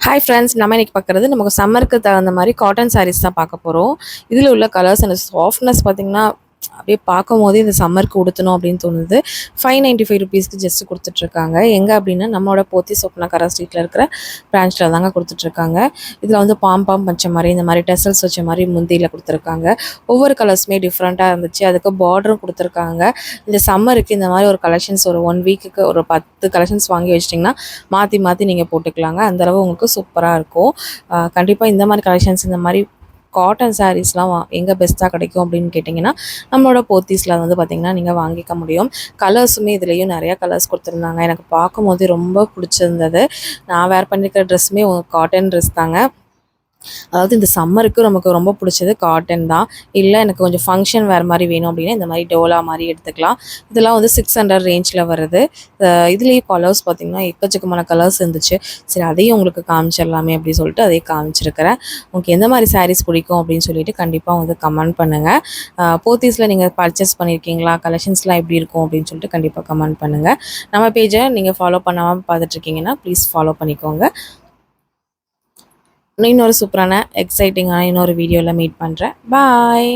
Hi friends நம்ம இன்னைக்கு பார்க்குறது நமக்கு சம்மருக்கு தகுந்த மாதிரி காட்டன் சாரீஸ் தான் பார்க்க போகிறோம் இதில் உள்ள கலர்ஸ் அண்ட் சாஃப்ட்னஸ் பார்த்திங்கன்னா அப்படியே பார்க்கும் போதே இந்த சம்மருக்கு உடுத்தணும் அப்படின்னு தோணுது. ஃபைவ் நைன்ட்டி ஃபைவ் ருபீஸ்க்கு ஜஸ்ட் கொடுத்துட்ருக்காங்க. எங்கே அப்படின்னா நம்மளோட போத்தி சொப்னாக்காரா ஸ்ட்ரீட்டில் இருக்கிற பிரான்ச்சில் தாங்க கொடுத்துட்ருக்காங்க. இதில் வந்து பாம் பாம் வச்ச மாதிரி இந்த மாதிரி டெசல்ஸ் வச்ச மாதிரி முந்தியில் கொடுத்துருக்காங்க. ஒவ்வொரு கலர்ஸுமே டிஃப்ரெண்ட்டாக இருந்துச்சு. அதுக்கு பார்டரும் கொடுத்துருக்காங்க. இந்த சம்மருக்கு இந்த மாதிரி ஒரு கலெக்ஷன்ஸ் ஒரு ஒன் வீக்குக்கு ஒரு பத்து கலெக்ஷன்ஸ் வாங்கி வச்சிட்டிங்கன்னா மாற்றி மாற்றி நீங்கள் போட்டுக்கலாங்க. அந்தளவு உங்களுக்கு சூப்பராக இருக்கும். கண்டிப்பாக இந்த மாதிரி கலெக்ஷன்ஸ் இந்த மாதிரி காட்டன் சாரீஸ்லாம் வா எங்கே பெஸ்ட்டாக கிடைக்கும் அப்படின்னு கேட்டிங்கன்னா நம்மளோட போத்தீஸில் வந்து பார்த்திங்கன்னா நீங்கள் வாங்கிக்க முடியும். கலர்ஸுமே இதுலேயும் நிறையா கலர்ஸ் கொடுத்துருந்தாங்க. எனக்கு பார்க்கும்போது ரொம்ப பிடிச்சிருந்தது. நான் வேர் பண்ணியிருக்கிற ட்ரெஸ்ஸுமே காட்டன் ட்ரெஸ் தாங்க. அதாவது இந்த சம்மருக்கு நமக்கு ரொம்ப பிடிச்சது காட்டன் தான். இல்லை எனக்கு கொஞ்சம் ஃபங்க்ஷன் வேறு மாதிரி வேணும் அப்படின்னா இந்த மாதிரி டோலா மாதிரி எடுத்துக்கலாம். இதெல்லாம் வந்து சிக்ஸ் ஹண்ட்ரட் ரேஞ்சில் வருது. இதுலேயும் கலர்ஸ் பார்த்திங்கன்னா எக்கச்சக்கமான கலர்ஸ் இருந்துச்சு. சரி அதையும் உங்களுக்கு காமிச்சிடலாமே அப்படின்னு சொல்லிட்டு அதையும் காமிச்சிருக்கிறேன். உங்களுக்கு எந்த மாதிரி சாரீஸ் பிடிக்கும் அப்படின்னு சொல்லிட்டு கண்டிப்பாக வந்து கமெண்ட் பண்ணுங்கள் போத்தீஸில் நீங்கள் பர்ச்சேஸ் பண்ணியிருக்கீங்களா கலெக்ஷன்ஸ்லாம் எப்படி இருக்கும் அப்படின்னு சொல்லிட்டு கண்டிப்பாக கமெண்ட் பண்ணுங்கள் நம்ம பேஜை நீங்கள் ஃபாலோ பண்ணாமல் பார்த்துட்ருக்கீங்கன்னா ப்ளீஸ் ஃபாலோ பண்ணிக்கோங்க. இன்னொரு சூப்பரான எக்ஸைட்டிங்கான இன்னொரு வீடியோவில் மீட் பண்ணுறேன் பாய்